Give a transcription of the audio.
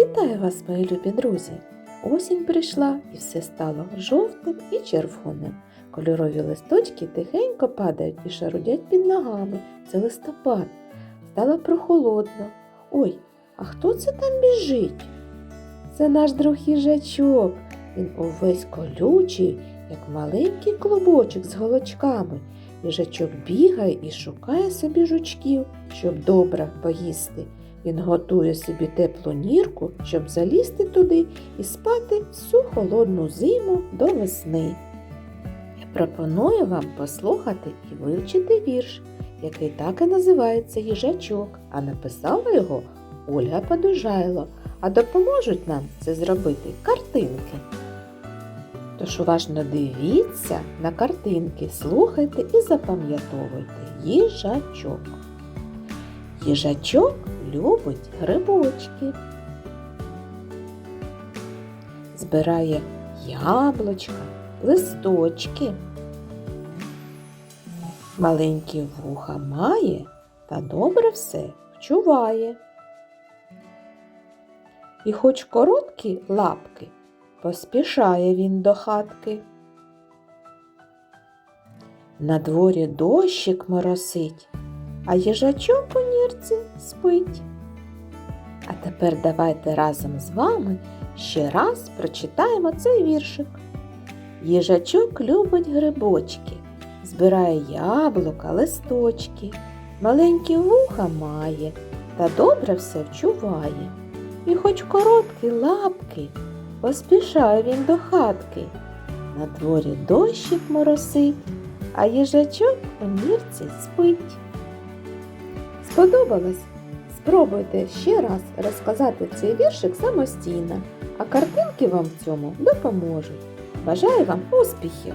Вітаю вас, мої любі друзі! Осінь прийшла і все стало жовтим і червоним. Кольорові листочки тихенько падають і шарудять під ногами. Це листопад. Стало прохолодно. Ой, а хто це там біжить? Це наш друг їжачок. Він увесь колючий, як маленький клубочок з голочками. Їжачок бігає і шукає собі жучків, щоб добре поїсти. Він готує собі теплу нірку, щоб залізти туди і спати всю холодну зиму до весни. Я пропоную вам послухати і вивчити вірш, який так і називається їжачок, а написала його Ольга Подужайло, а допоможуть нам це зробити картинки. Тож уважно дивіться на картинки, слухайте і запам'ятовуйте їжачок. Їжачок любить грибочки. Збирає яблучка, листочки. Маленькі вуха має та добре все вчуває. І хоч короткі лапки, поспішає він до хатки. На дворі дощик моросить, а їжачок у нірці спить. А тепер давайте разом з вами ще раз прочитаємо цей віршик. Їжачок любить грибочки, збирає яблука, листочки, маленькі вуха має та добре все вчуває. І хоч короткі лапки, поспішає він до хатки. На дворі дощик моросить, а їжачок у нірці спить. Сподобалось? Спробуйте ще раз розказати цей віршик самостійно, а картинки вам в цьому допоможуть. Бажаю вам успіхів!